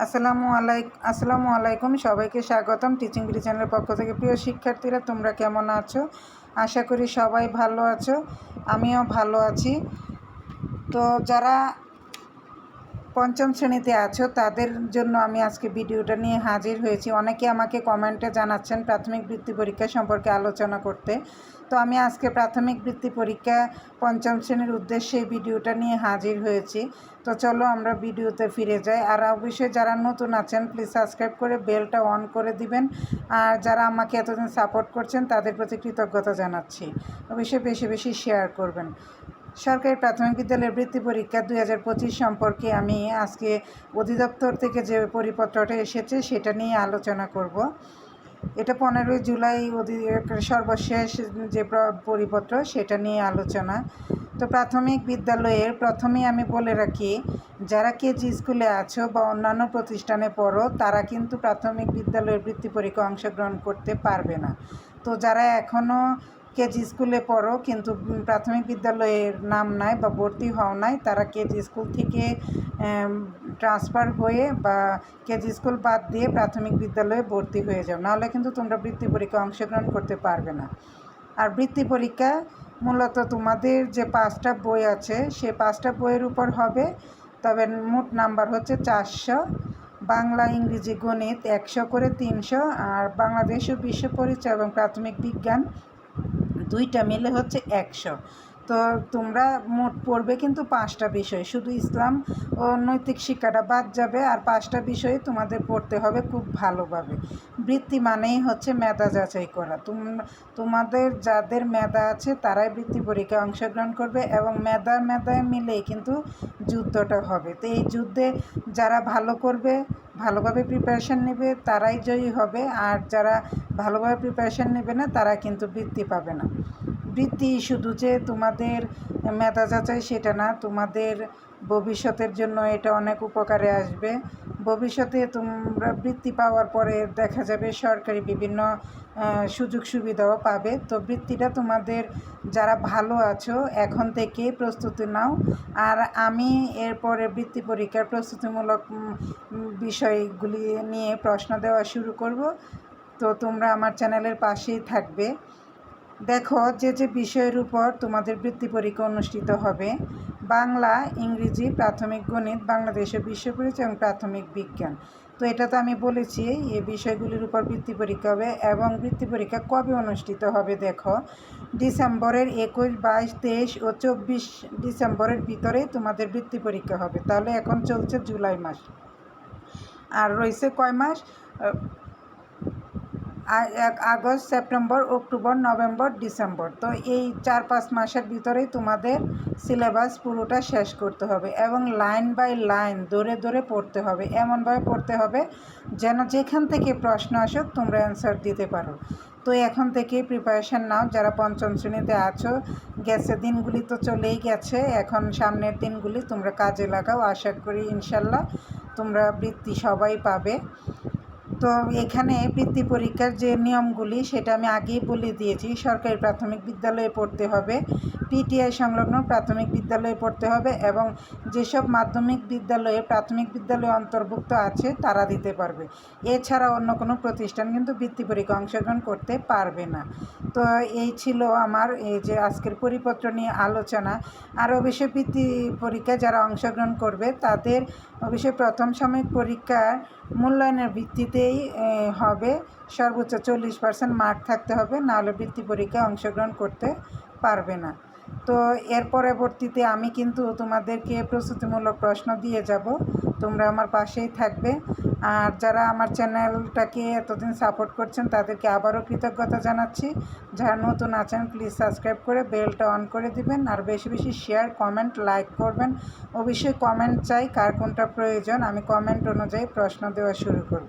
আসসালামু আলাইক, আসসালামু আলাইকুম সবাইকে স্বাগতম টিচিং বিডি চ্যানেলের পক্ষ থেকে। প্রিয় শিক্ষার্থীরা, তোমরা কেমন আছো? আশা করি সবাই ভালো আছো, আমিও ভালো আছি। তো যারা পঞ্চম শ্রেণীতে আছো, তাদের জন্য আমি আজকে ভিডিওটা নিয়ে হাজির হয়েছি। অনেকে আমাকে কমেন্টে জানাচ্ছেন প্রাথমিক বৃত্তি পরীক্ষা সম্পর্কে আলোচনা করতে। তো আমি আজকে প্রাথমিক বৃত্তি পরীক্ষা পঞ্চম শ্রেণির উদ্দেশ্যে এই ভিডিওটা নিয়ে হাজির হয়েছি। তো চলো আমরা ভিডিওতে ফিরে যাই। আর অবশ্যই যারা নতুন আছেন প্লিজ সাবস্ক্রাইব করে বেলটা অন করে দিবেন। আর যারা আমাকে এতদিন সাপোর্ট করছেন, তাদের প্রতি কৃতজ্ঞতা জানাচ্ছি। অবশ্যই বেশি বেশি শেয়ার করবেন। সরকারি প্রাথমিক বিদ্যালয়ের বৃত্তি পরীক্ষা দুই হাজার পঁচিশ সম্পর্কে আমি আজকে অধিদপ্তর থেকে যে পরিপত্রটা এসেছে সেটা নিয়ে আলোচনা করব। এটা পনেরোই জুলাই সর্বশেষ যে পরিপত্র সেটা নিয়ে আলোচনা। তো প্রাথমিক বিদ্যালয়ের প্রথমেই আমি বলে রাখি, যারা কেজি স্কুলে আছো বা অন্যান্য প্রতিষ্ঠানে পড়ো, তারা কিন্তু প্রাথমিক বিদ্যালয়ের বৃত্তি পরীক্ষা অংশগ্রহণ করতে পারবে না। তো যারা এখনও কেজি স্কুলে পড়ো, কিন্তু প্রাথমিক বিদ্যালয়ের নাম নাই বা ভর্তি হও নাই, তারা কেজি স্কুল থেকে ট্রান্সফার হয়ে বা কেজি স্কুল বাদ দিয়ে প্রাথমিক বিদ্যালয়ে ভর্তি হয়ে যাও। নাহলে কিন্তু তোমরা বৃত্তি পরীক্ষা অংশগ্রহণ করতে পারবে না। আর বৃত্তি পরীক্ষা মূলত তোমাদের যে পাঁচটা বই আছে, সে পাঁচটা বইয়ের উপর হবে, তবে মোট নাম্বার হচ্ছে চারশো, বাংলা, ইংরেজি, গণিত একশো করে তিনশো, আর বাংলাদেশ ও বিশ্ব পরিচয় এবং প্রাথমিক বিজ্ঞান দুইটা মিলে হচ্ছে একশো। তো তোমরা মোট পড়বে কিন্তু পাঁচটা বিষয়। শুধু ইসলাম ও নৈতিক শিক্ষাটা বাদ যাবে আর পাঁচটা বিষয়ে তোমাদের পড়তে হবে খুব ভালোভাবে। বৃত্তি মানেই হচ্ছে মেধা যাচাই করা। তোমাদের যাদের মেধা আছে তারাই বৃত্তি পরীক্ষায় অংশগ্রহণ করবে এবং মেধা, মেধায় মিলেই কিন্তু যুদ্ধটা হবে। তো এই যুদ্ধে যারা ভালো করবে ভালোভাবে প্রিপারেশান নেবে, তারাই জয়ী হবে। আর যারা ভালোভাবে প্রিপারেশান নেবে না, তারা কিন্তু বৃত্তি পাবে না। বৃত্তি শুধু যে তোমাদের মেধা যাচাই সেটা না, তোমাদের ভবিষ্যতের জন্য এটা অনেক উপকারে আসবে। ভবিষ্যতে তোমরা বৃত্তি পাওয়ার পরে দেখা যাবে সরকারি বিভিন্ন সুযোগ সুবিধাও পাবে। তো বৃত্তিটা তোমাদের যারা ভালো আছো, এখন থেকে প্রস্তুতি নাও। আর আমি এরপরে বৃত্তি পরীক্ষার প্রস্তুতিমূলক বিষয়গুলি নিয়ে প্রশ্ন দেওয়া শুরু করব। তো তোমরা আমার চ্যানেলের পাশেই থাকবে। দেখো, যে যে বিষয়ের উপর তোমাদের বৃত্তি পরীক্ষা অনুষ্ঠিত হবে, বাংলা, ইংরেজি, প্রাথমিক গণিত, বাংলাদেশের বিশ্ব পরিচয় এবং প্রাথমিক বিজ্ঞান। তো এটা তো আমি বলেছি এই বিষয়গুলির উপর বৃত্তি পরীক্ষা হবে এবং বৃত্তি পরীক্ষা কবে অনুষ্ঠিত হবে দেখো, ডিসেম্বরের একুশ, বাইশ, তেইশ ও চব্বিশ ডিসেম্বরের ভিতরে তোমাদের বৃত্তি পরীক্ষা হবে। তাহলে এখন চলছে জুলাই মাস। আর রয়েছে কয় মাস? August, September, October, November, December. তো এই চার পাঁচ মাসের ভিতরেই তোমাদের সিলেবাস পুরোটা শেষ করতে হবে এবং লাইন বাই লাইন ধরে ধরে পড়তে হবে। এমনভাবে পড়তে হবে যেন যেখান থেকে প্রশ্ন আসুক তোমরা অ্যান্সার দিতে পারো। তো এখন থেকে প্রিপারেশান নাও। যারা পঞ্চম শ্রেণীতে আছো, গেছে দিনগুলি তো চলেই গেছে। এখন সামনের দিনগুলি তোমরা কাজে লাগাও। আশা করি ইনশাল্লাহ তোমরা বৃত্তি সবাই পাবে। তো এখানে বৃত্তি পরীক্ষার যে নিয়মগুলি, সেটা আমি আগেই বলে দিয়েছি। সরকারি প্রাথমিক বিদ্যালয়ে পড়তে হবে পিটিআই সংলগ্ন প্রাথমিক বিদ্যালয়ে পড়তে হবে এবং যেসব মাধ্যমিক বিদ্যালয়ে প্রাথমিক বিদ্যালয়ে অন্তর্ভুক্ত আছে, তারা দিতে পারবে। এছাড়া অন্য কোনো প্রতিষ্ঠান কিন্তু বৃত্তি পরীক্ষা অংশগ্রহণ করতে পারবে না। তো এই ছিল আমার এই যে আজকের পরিপত্র নিয়ে আলোচনা। আর অবশ্যই বৃত্তি পরীক্ষায় যারা অংশগ্রহণ করবে, তাদের অবশ্যই প্রথম সাময়িক পরীক্ষার মূল্যায়নের ভিত্তিতেই হবে। সর্বোচ্চ চল্লিশ পার্সেন্ট মার্ক থাকতে হবে, নাহলে বৃত্তি পরীক্ষায় অংশগ্রহণ করতে পারবে না। তো এর পরবর্তীতে আমি কিন্তু তোমাদেরকে প্রস্তুতিমূলক প্রশ্ন দিয়ে যাব। তোমরা আমার পাশেই থাকবে। আর যারা আমার চ্যানেলটাকে এতদিন সাপোর্ট করছেন, তাদেরকে আবারও কৃতজ্ঞতা জানাচ্ছি। যারা নতুন আছেন প্লিজ সাবস্ক্রাইব করে বেলটা অন করে দিবেন। আর বেশি বেশি শেয়ার কমেন্ট লাইক করবেন। অবশ্যই কমেন্ট চাই, কার কোনটা প্রয়োজন, আমি কমেন্ট অনুযায়ী প্রশ্ন দেওয়া শুরু করব।